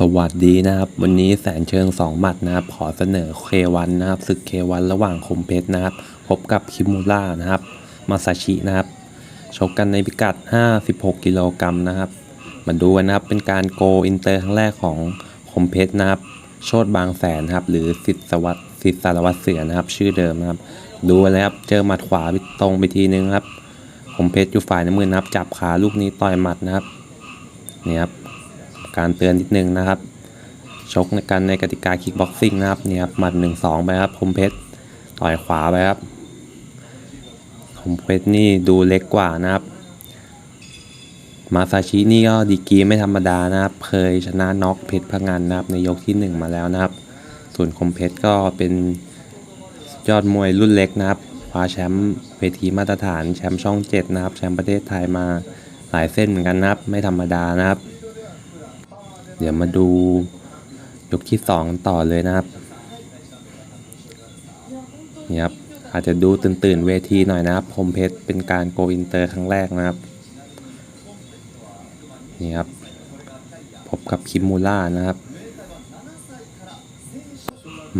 สวัสดีนะครับ วันนี้แสนเชิงสองหมัดนะครับ ขอเสนอเควันนะครับศึกเควันระหว่างคมเพชรนะครับ พบกับคิมูล่านะครับ มาซาชินะครับชกกันในพิกัด 56 กิโลกรัมนะครับ มาดูกันนะครับ เป็นการโกอินเตอร์ครั้งแรกของคมเพชรนะครับ โชดบางแสนนะครับ หรือสิทธสวัสดิ์สิทธสารวัตรเสือนะครับ ชื่อเดิมนะครับ ดูกันเลยครับ เจอหมัดขวาตรงไปทีนึงครับคมเพชรอยู่ฝ่ายน้ำมือนะครับ จับขาลูกนี้ต่อยหมัดนะครับนี่ครับ การเตือนนิดนึงนะครับ ชกในกันในกติกาคิกบ็อกซิ่งนะครับเนี่ยครับหมัดหนึ่งสองไปครับคมเพชรต่อยขวาไปครับคมเพชรนี่ดูเล็กกว่านะครับมาซาชินี่ก็ดีกีไม่ธรรมดานะครับ เคยชนะน็อกเพชรพะงันนะครับในยกที่หนึ่งมาแล้วนะครับ ส่วนคมเพชรก็เป็นยอดมวยรุ่นเล็กนะครับคว้าแชมป์เวทีมาตรฐานแชมป์ช่องเจ็ดนะครับ แชมป์ประเทศไทยมาหลายเส้นเหมือนกันนะครับ ไม่ธรรมดานะครับ เดี๋ยวมาดูยกที่สองกันต่อเลยนะครับนี่ครับอาจจะดูตื่นตื่นเวทีหน่อยนะครับคมเพชรเป็นการโกอินเตอร์ครั้งแรกนะครับนี่ครับพบกับคิมมูล่านะครับ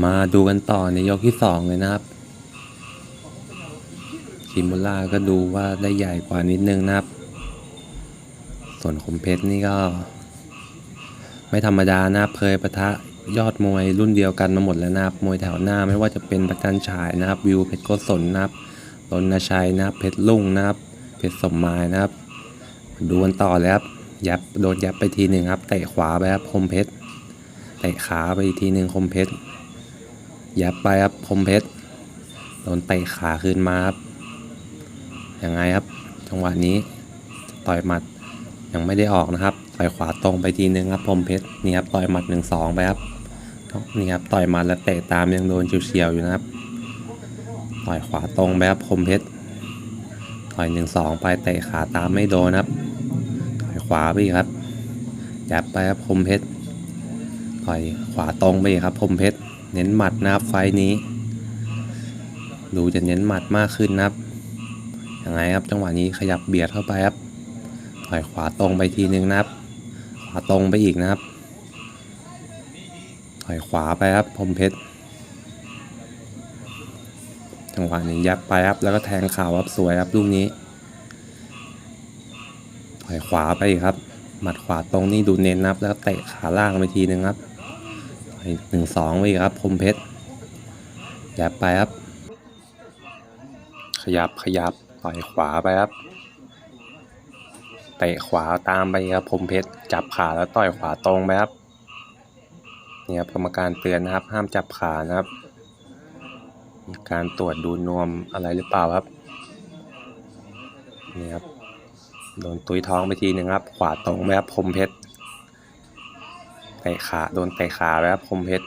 มาดูกันต่อในยกที่สองเลยนะครับคิมมูล่าก็ดูว่าได้ใหญ่กว่านิดนึงนะครับ ส่วนคมเพชรนี่ก็ ไม่ธรรมดานะครับเคยปะทะยอดมวยรุ่นเดียวกันมาหมดแล้วนะครับมวยแถวหน้าไม่ว่าจะเป็นประจันฉายนะครับ วิวเพชรโกศลนะครับรณชัยนะครับเพชรลุ่งนะครับเพชรสมมายนะครับ ดูกันต่อเลยครับยับโดนยับไปทีหนึ่งครับเตะขวาไปครับคมเพชรเตะขาไปอีกทีหนึ่งคมเพชรยับไปครับคมเพชรโดนเตะขาคืนมาครับยังไงครับจังหวะนี้ต่อยหมัดยังไม่ได้ออกนะครับ ต่อยขวาตรงไปทีนึงครับพรมเพชรนี่ครับต่อยหมัดหนึ่งสองไปครับนี่ครับต่อยหมัดแล้วเตะตามยังโดนเฉียวๆอยู่นะครับ ต่อยขวาตรงไปครับพรมเพชรต่อยหนึ่งสองไปเตะขาตามไม่โดนครับ ต่อยขวาไปครับยับไปครับพรมเพชรต่อยขวาตรงไปครับพรมเพชรเน้นหมัดนะครับไฟนี้ ดูจะเน้นหมัดมากขึ้นนะครับยังไงครับจังหวะนี้ขยับเบียดเข้าไปครับถอยขวาตรงไปทีนึงนะครับาตรงไปอีกนะครับ ถอยขวาไปครับพรมเพชร จังหวะนี้ยับไปครับ แล้วก็แทงข่าวครับสวยครับลูกนี้ ถอยขวาไปอีกครับ หมัดขวาตรงนี่ดูเน้นนะครับ แล้วเตะขาล่างไปทีนึงครับหนึ่งสองไปอีกครับพรมเพชรยับไปครับ ขยับขยับต่อยขวาไปครับ เตะขวาตามไปครับพรมเพชรจับขาแล้วต่อยขวาตรงไปครับนี่ครับกรรมการเตือนนะครับ ห้ามจับขานะครับ มีการตรวจดูนวมอะไรหรือเปล่าครับนี่ครับโดนตุยท้องไปทีหนึ่งครับ ขวาตรงไปครับพรมเพชรเตะขาโดนเตะขาไปครับพรมเพชร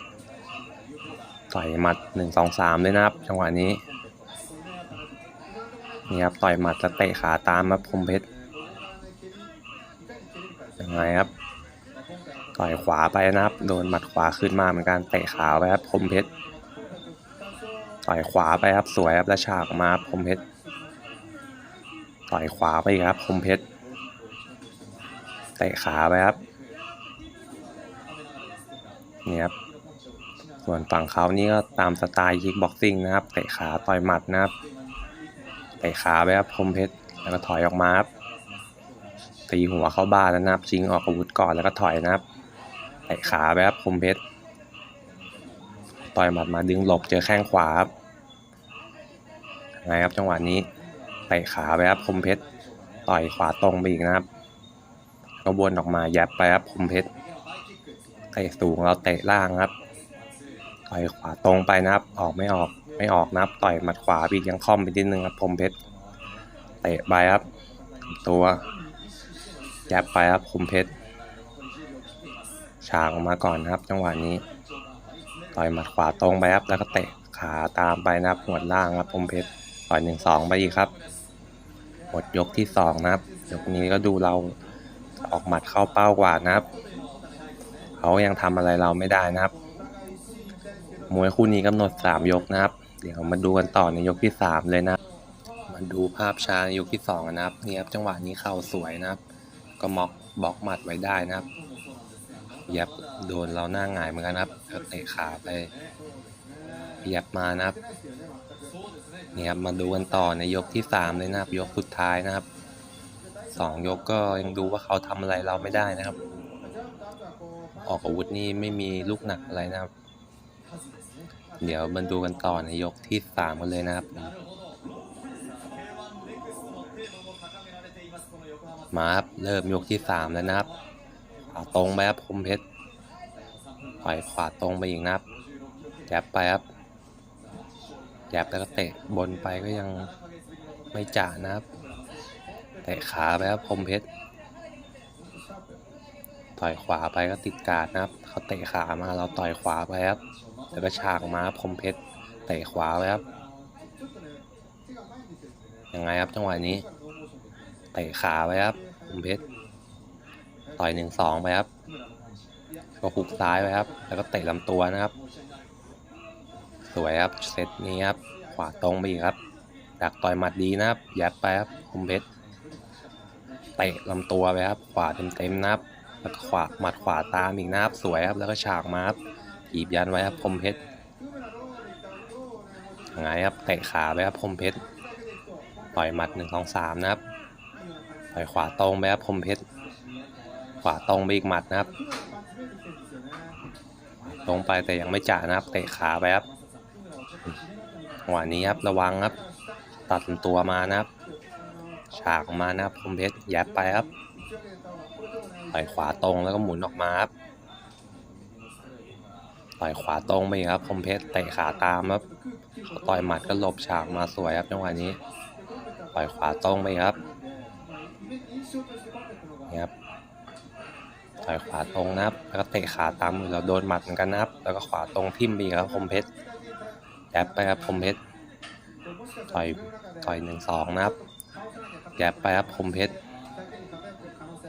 ต่อยหมัดหนึ่งสองสามเลยนะครับ จังหวะนี้นี่ครับต่อยหมัดแล้วเตะขาตามครับพรมเพชร ยังไงครับ ต่อยขวาไปนะครับ โดนหมัดขวาขึ้นมาเหมือนกันเตะขาไปครับคมเพชร ต่อยขวาไปครับสวยครับแล้วฉากมาครับคมเพชร ต่อยขวาไปครับคมเพชร เตะขาไปครับ นี่ครับ ส่วนฝั่งเขานี่ก็ตามสไตล์คิกบ็อกซิ่งนะครับ เตะขาต่อยหมัดนะครับ เตะขาไปครับคมเพชร แล้วก็ถอยออกมาครับ ตีหัวเข้าบ้านแล้วนะครับ ชิงออกอาวุธก่อนแล้วก็ถอยนะครับเตะขาไปครับคมเพชรต่อยหมัดมาดึงหลบเจอแข้งขวาครับไงครับจังหวะนี้เตะขาไปครับคมเพชรต่อยขวาตรงไปอีกนะครับก็วนออกมายับไปครับคมเพชรเตะสูงเราเตะล่างครับ ต่อยขวาตรงไปนะครับ ออกไม่ออกไม่ออกนะครับ ต่อยหมัดขวาปีกยังค่อมไปนิดนึงครับคมเพชรเตะไปครับตัว ยับไปครับคุมเพชรฉากออกมาก่อนนะครับ จังหวะนี้ ต่อยหมัดขวาตรงไปครับ แล้วก็เตะขาตามไปนะครับหัวล่างครับคุมเพชรต่อยหนึ่งสองไปอีกครับหมดยกที่สองนะครับยกนี้ก็ดูเราออกหมัดเข้าเป้ากว่านะครับเขายังทำอะไรเราไม่ได้นะครับ มวยคู่นี้กำหนดสามยกนะครับ เดี๋ยวมาดูกันต่อในยกที่สามเลยนะมาดูภาพช้ายกที่สองกันนะครับนี่ครับจังหวะนี้เข่าสวยนะครับ ก็ม็อกบล็อกหมัดไว้ได้นะครับ ยับโดนเราหน้าหงายเหมือนกันครับเตะขาไป ยับมานะครับเนี่ครับมาดูกันต่อในยกที่สามเลยนะครับ ยกสุดท้ายนะครับสองยกก็ยังดูว่าเขาทำอะไรเราไม่ได้นะครับ ออกอาวุธนี่ไม่มีลูกหนักอะไรนะครับ เดี๋ยวมาดูกันต่อในยกที่สามกันเลยนะครับ มาครับ เริ่มยกที่สามแล้วนะครับขวาตรงไปครับคมเพชรปล่อยขวาตรงไปอีกนะครับแยบไปครับแยบแล้วก็เตะบนไปก็ยังไม่จ่านะครับเตะขาไปครับคมเพชรต่อยขวาไปก็ติดการดนะครับ เขาเตะขามาเราต่อยขวาไปครับแล้วก็ฉากมาครับคมเพชรเตะขวาไปครับยังไงครับจังหวะนี้ เตะขาไปครับคมเพชรต่อยหนึ่งสองไปครับก็หุกซ้ายไปครับ แล้วก็เตะลำตัวนะครับ สวยครับเซตนี้ครับ ขวาตรงไปอีกครับ ดักต่อยหมัดดีนะครับ ยัดไปครับคมเพชรเตะลำตัวไปครับ ขวาเต็มๆนะครับแล้วก็ขวาหมัดขวาตามอีกนะครับ สวยครับแล้วก็ฉากมาครับถีบยันไว้ครับคมเพชรยังไงครับเตะขาไปครับคมเพชรต่อยหมัดหนึ่งสองสามนะครับ ต่อยขวาตรงไปครับคมเพชร ขวาตรงไปอีกหมัดนะครับ ตรงไปแต่ยังไม่จ่านะครับ เตะขาไปครับจังหวะนี้ครับระวังครับ ตัดตัวมานะครับฉากมานะครับคมเพชรยัดไปครับต่อยขวาตรงแล้วก็หมุนออกมาครับต่อยขวาตรงไปครับคมเพชรเตะขาตามครับต่อยหมัดก็หลบฉากมาสวยครับจังหวะนี้ต่อยขวาตรงไปครับ ครับต่อยขวาตรงนะครับ แล้วก็เตะขาตามเราโดนหมัดเหมือนกันนะครับ แล้วก็ขวาตรงทิ่มไปครับคมเพชรแยบไปครับคมเพชรต่อยต่อยหนึ่งสองนะครับแยบไปครับคมเพชร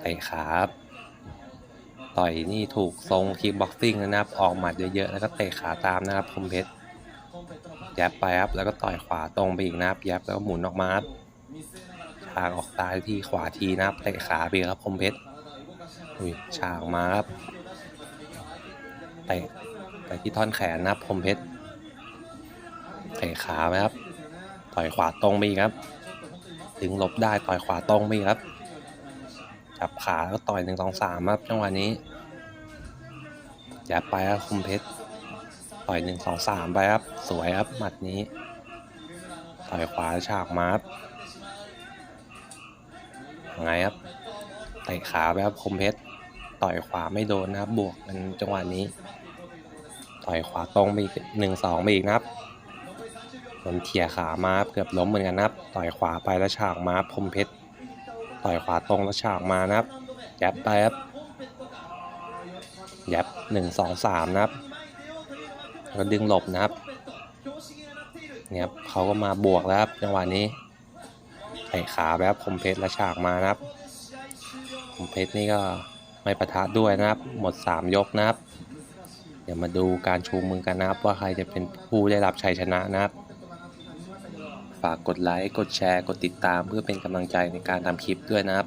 เตะขาครับต่อยนี่ถูกทรงคิกบ็อกซิ่งนะครับ ออกหมัดเยอะๆแล้วก็เตะขาตามนะครับคมเพชรแยบไปครับแล้วก็ต่อยขวาตรงไปอีกนะครับแยบแล้วก็หมุนออกมาครับ ฉากออกซ้ายที่ขวาทีนะครับเตะขาไปครับคมเพชรอุ้ยฉากมาครับเตะไปที่ท่อนแขนนะครับคมเพชรเตะขาไปครับต่อยขวาตรงไปอีครับ ถึงลบได้ต่อยขวาตรงไปอีครับจับขาแล้วก็ต่อยหนึ่งสองสามครับจังหวะนี้อย่าไปครับคมเพชรต่อยหนึ่งสองสามไปครับ สวยครับหมัดนี้ ต่อยขวาฉากมาครับ ไงครับเตะขาไปครับคมเพชรต่อยขวาไม่โดนนะครับ บวกกันจังหวะนี้ ต่อยขวาตรงไปอีกหนึ่งสองไปอีกนะครับโดนเขี่ยขามาเกือบล้มเหมือนกันนะครับ ต่อยขวาไปแล้วฉากมาคมเพชรต่อยขวาตรงแล้วฉากมานะครับยับไปครับยับหนึ่งสองสามนะครับแล้วดึงหลบนะครับเนี่ยครับเขาก็มาบวกแล้วครับจังหวะนี้ ใส่ขาแบบคมเพชรและฉากมานะครับคมเพชรนี่ก็ไม่ประทะด้วยนะครับ หมด 3 ยกนะครับ เดี๋ยวมาดูการชูมือกันนะครับ ว่าใครจะเป็นผู้ได้รับชัยชนะนะครับ ฝากกดไลค์ กดแชร์ กดติดตามเพื่อเป็นกำลังใจในการทำคลิปด้วยนะครับ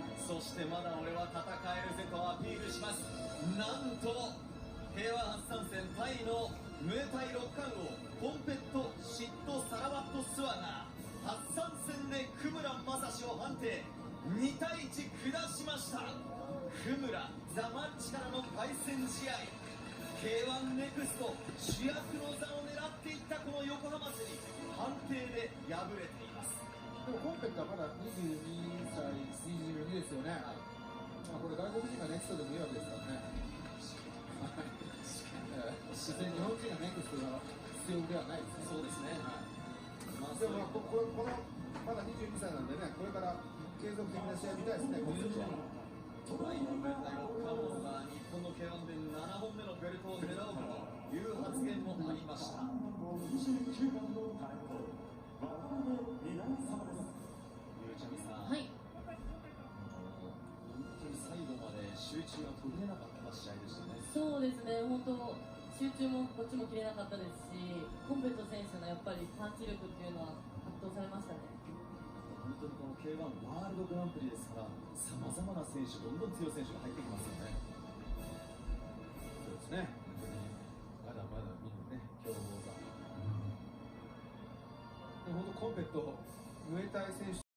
そしてまだ俺は戦えるぜとアピールします。なんと平和初参戦タイのムエタイ六冠王コンペットシットサラバットスワが初参戦でクムラマサシを判定。2対1下しました。クムラザマッチからの凱旋試合。K1 ネクスト主役の座を狙っていったこの横浜市に判定で敗れています。でもコンペットはまだ22歳、22ですよね。まあ、これ外国人がネクストでもいいわけですからね。自別に日本人がメイクする必要ではないですね。そうですねはいまあでもまあこここのまだ22歳なんでね、これから継続的な試合見たいですね、コンセプトは。タイのメタイロッカーモンが日本の K1 で7本目のベルトを狙うという発言もありましたゆうちゃみさん、はい、集中が途切れなかった試合でしたねそうですね、本当、集中もこっちも切れなかったですし、コンペット選手のやっぱりパンチ力っていうのは圧倒されましたね。本当にこの K1 ワールドグランプリですからさまざまな選手どんどん強い選手が入ってきますよねそうですね。まだまだ見るね、強豪が。本当コンペット、ムエタイ選手